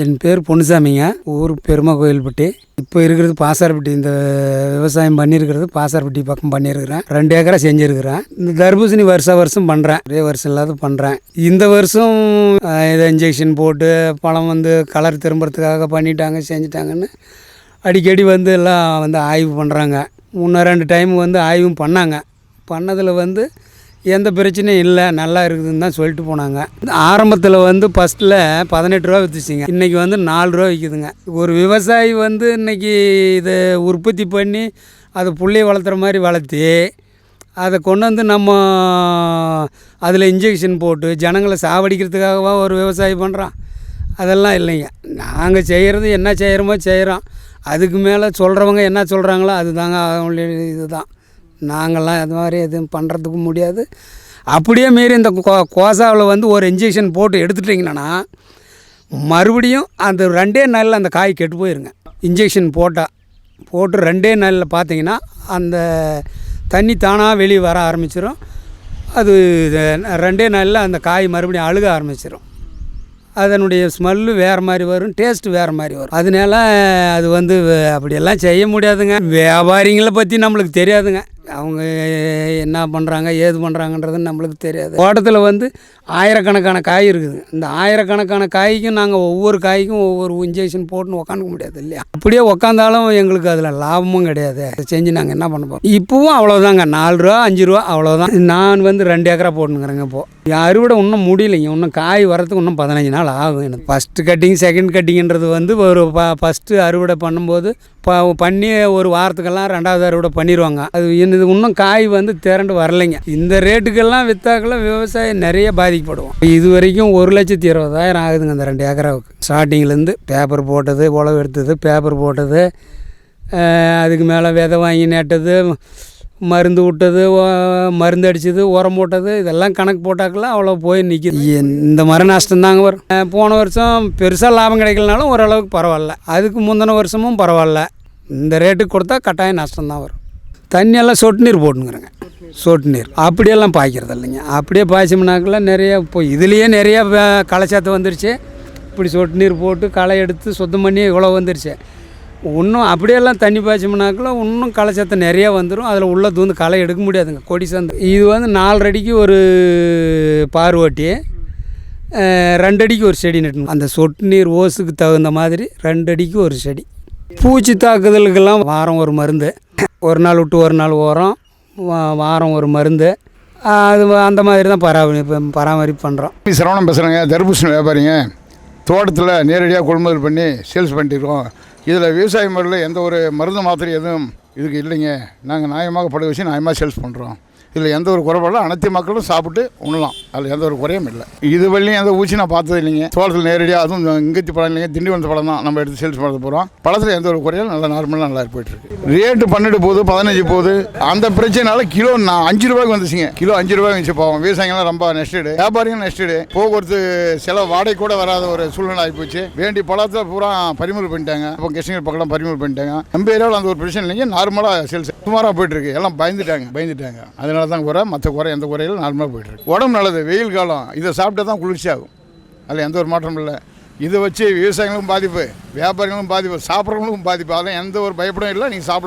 என் பேர் பொன்னுசாமிங்க. ஊர் பெருமா கோயில்பட்டி. இப்போ இருக்கிறது பாசார்பட்டி. இந்த விவசாயம் பண்ணியிருக்கிறது பாசார்பட்டி பக்கம் பண்ணியிருக்கிறேன். ரெண்டு ஏக்கரா செஞ்சுருக்கிறேன். இந்த தர்பூசணி வருஷ வருஷம் பண்ணுறேன் ஒரே வருஷம் இல்லாத பண்ணுறேன் இந்த வருஷம் இதை இன்ஜெக்ஷன் போட்டு பழம் வந்து கலர் திரும்புறதுக்காக பண்ணிட்டாங்க செஞ்சுட்டாங்கன்னு அடிக்கடி வந்து எல்லாம் வந்து ஆய்வு பண்ணுறாங்க முன்னே ரெண்டு டைம் வந்து ஆய்வும் பண்ணாங்க. பண்ணதில் வந்து எந்த பிரச்சனையும் இல்லை நல்லா இருக்குதுன்னு தான் சொல்லிட்டு போனாங்க. ஆரம்பத்தில் வந்து ஃபஸ்ட்டில் பதினெட்டு ரூபா விற்றுச்சிங்க இன்றைக்கி வந்து நாலு ரூபா விற்கிதுங்க ஒரு விவசாயி வந்து இன்றைக்கி இதை உற்பத்தி பண்ணி அதை புள்ளைய வளர்த்துற மாதிரி வளர்த்தி அதை கொண்டு வந்து நம்ம அதில் இன்ஜெக்ஷன் போட்டு ஜனங்களை சாவடிக்கிறதுக்காகவா ஒரு விவசாயி பண்ணுறான் அதெல்லாம் இல்லைங்க. நாங்கள் செய்கிறது என்ன செய்கிறோமோ செய்கிறோம் அதுக்கு மேலே சொல்கிறவங்க என்ன சொல்கிறாங்களோ அதுதாங்க அவங்களுடைய இதுதான். நாங்கள்லாம் அது மாதிரி எதுவும் பண்ணுறதுக்கும் முடியாது. அப்படியே மீறி இந்த கோ கோசாவில் வந்து ஒரு இன்ஜெக்ஷன் போட்டு எடுத்துட்டிங்கன்னா மறுபடியும் அந்த ரெண்டே நாளில் அந்த காய் கெட்டு போயிருங்க. இன்ஜெக்ஷன் போட்டால் போட்டு ரெண்டே நாளில் பார்த்தீங்கன்னா அந்த தண்ணி தானாக வெளியே வர ஆரம்பிச்சிடும் அது ரெண்டே நாளில் அந்த காய் மறுபடியும் அழுக ஆரம்பிச்சிடும் அதனுடைய ஸ்மெல்லு வேறு மாதிரி வரும் டேஸ்ட் வேறு மாதிரி வரும். அதனால அது வந்து அப்படியெல்லாம் செய்ய முடியாதுங்க. வியாபாரிங்களை பற்றி நம்மளுக்கு தெரியாதுங்க. அவங்க என்ன பண்ணுறாங்க ஏது பண்ணுறாங்கன்றது நம்மளுக்கு தெரியாது. தோட்டத்தில் வந்து ஆயிரக்கணக்கான காய் இருக்குது. இந்த ஆயிரக்கணக்கான காய்க்கும் நாங்கள் ஒவ்வொரு காய்க்கும் ஒவ்வொரு இன்ஜெக்ஷன் போட்டுன்னு உக்காந்துக்க முடியாது இல்லையா? அப்படியே உக்காந்தாலும் எங்களுக்கு அதில் லாபமும் கிடையாது. அதை செஞ்சு நாங்கள் என்ன பண்ண போகிறோம் இப்போவும் அவ்வளோதாங்க நாலு ரூபா அஞ்சு ரூபா அவ்வளோதான் நான் வந்து ரெண்டு ஏக்கரா போட்டுங்கிறேங்க இப்போது அறுவடை இன்னும் முடியலைங்க. இன்னும் காய் வரதுக்கு இன்னும் பதினஞ்சு நாள் ஆகும் எனக்கு. ஃபஸ்ட்டு கட்டிங் செகண்ட் கட்டிங்கிறது வந்து ஒரு ப ஃபஸ்ட்டு அறுவடை பண்ணும்போது ப பண்ணி ஒரு வாரத்துக்கெல்லாம் ரெண்டாவது அறுவடை பண்ணிடுவாங்க அது இன்னும் இது இன்னும் காய் வந்து திரண்டு வரலைங்க. இந்த ரேட்டுக்கெல்லாம் விற்றாக்கெல்லாம் விவசாயம் நிறைய பாதிக்கப்படுவோம். இது வரைக்கும் ஒரு லட்சத்தி இருபதாயிரம் ஆகுதுங்க அந்த ரெண்டு ஏக்கராவுக்கு. ஸ்டார்டிங்லேருந்து பேப்பர் போட்டது உழவு எடுத்தது பேப்பர் போட்டது அதுக்கு மேலே விதை வாங்கி நட்டது மருந்து விட்டது மருந்து அடிச்சது உரம் போட்டது இதெல்லாம் கணக்கு போட்டாக்கெல்லாம் அவ்வளோ போய் நிற்கிது இந்த மாதிரி நஷ்டம் தாங்க வரும். போன வருஷம் பெருசாக லாபம் கிடைக்கலனாலும் ஓரளவுக்கு பரவாயில்ல. அதுக்கு முந்தின வருஷமும் பரவாயில்ல. இந்த ரேட்டுக்கு கொடுத்தா கட்டாயம் நஷ்டம் தான் வரும். தண்ணியெல்லாம் சொட்டு நீர் போட்டுங்கிறேங்க சொட்டு நீர். அப்படியெல்லாம் பாய்க்கிறது இல்லைங்க அப்படியே பாய்ச்சோம்னாக்கெல்லாம் நிறைய இப்போ இதுலேயே நிறையா களைச்சாத்து வந்துருச்சு. இப்படி சொட்டு நீர் போட்டு களை எடுத்து சுத்தம் பண்ணி இவ்வளோ வந்துருச்சு. இன்னும் அப்படியெல்லாம் தண்ணி பாய்ச்சோம்னாக்கெல்லாம் இன்னும் களைச்சத்தை நிறையா வந்துடும் அதில் உள்ளே தூந்து களை எடுக்க முடியாதுங்க. கொடி சந்து. இது வந்து நாலரடிக்கு ஒரு பார் ஓட்டி ஒரு செடி நட்டணும் அந்த சொட்டு நீர் ஓஸுக்கு தகுந்த மாதிரி ரெண்டடிக்கு ஒரு செடி. பூச்சி தாக்குதலுக்கெல்லாம் வாரம் ஒரு மருந்து. ஒரு நாள் விட்டு ஒரு நாள் ஓரம் வா- வாரம் ஒரு மருந்து. அது அந்த மாதிரி தான் பராமரிப்பு பராமரிப்பு பண்ணுறோம் சிரவணம் பேசுகிறேங்க தர்பூசணி வியாபாரிங்க. தோட்டத்தில் நேரடியாக கொள்முதல் பண்ணி சேல்ஸ் பண்ணிட்டு இதில் விவசாய முறையில் எந்த ஒரு மருந்து மாத்திரை எதுவும் இதுக்கு இல்லைங்க. நாங்கள் நியாயமாக பட வச்சு நியாயமாக சேல்ஸ் பண்ணுறோம் இதில் எந்த ஒரு குறைபாடும் அனைத்து மக்களும் சாப்பிட்டு உண்ணலாம். அதில் எந்த ஒரு குறையும் இல்லை. இது வரையும் எந்த ஊசி நான் பார்த்தது இல்லைங்க. தோட்டத்தில் நேரடியாக அதுவும் இங்கத்தி பழம் இல்லைங்க. திண்டிவனத்து பழம் தான் நம்ம எடுத்து சேல்ஸ் பண்ண போகிறோம். பழத்தில் எந்த ஒரு குறையும் நல்லா நார்மலாக நல்லா போயிட்டு இருக்கு. ரேட்டு பன்னெண்டு போகுது பதினஞ்சு போகுது. அந்த பிரச்சனைனால கிலோ நான் அஞ்சு ரூபாய்க்கு வந்துச்சுங்க. கிலோ அஞ்சு ரூபாய் வந்துச்சு போவோம். விவசாயிகள்லாம் ரொம்ப நெஸ்டடு வியாபாரியும் நெஸ்டடு போக்குவரத்து செலவு வாடகை கூட வராத ஒரு சூழ்நிலை ஆகிப்போச்சு வேண்டி பழத்தை பூரா பறிமுறை பண்ணிட்டாங்க. இப்போ கிருஷ்ணகிரி பக்கம் பறிமுறை பண்ணிட்டாங்க. நம்ம ஏரியாவில் அந்த ஒரு பிரச்சனை இல்லைங்க. நார்மலாக சேல்ஸ் சுமாராக போயிட்டு இருக்கு. எல்லாம் பயந்துட்டாங்க. பயந்துட்டாங்க. அதனால தான் குறை மற்ற குறை எந்த குறையிலும் நார்மலாக போயிட்டுருக்கு. உடம்பு நல்லது வெயில் காலம் இதை சாப்பிட்டா தான் குளிர்ச்சியாகும். அதில் எந்த ஒரு மாற்றமும் இல்லை. இதை வச்சு விவசாயிகளுக்கும் பாதிப்பு வியாபாரிகளுக்கும் பாதிப்பு சாப்பிட்றவங்களுக்கும் பாதிப்பு அதெல்லாம் எந்த ஒரு பயப்படும் இல்லை நீங்கள் சாப்பிடலாம்.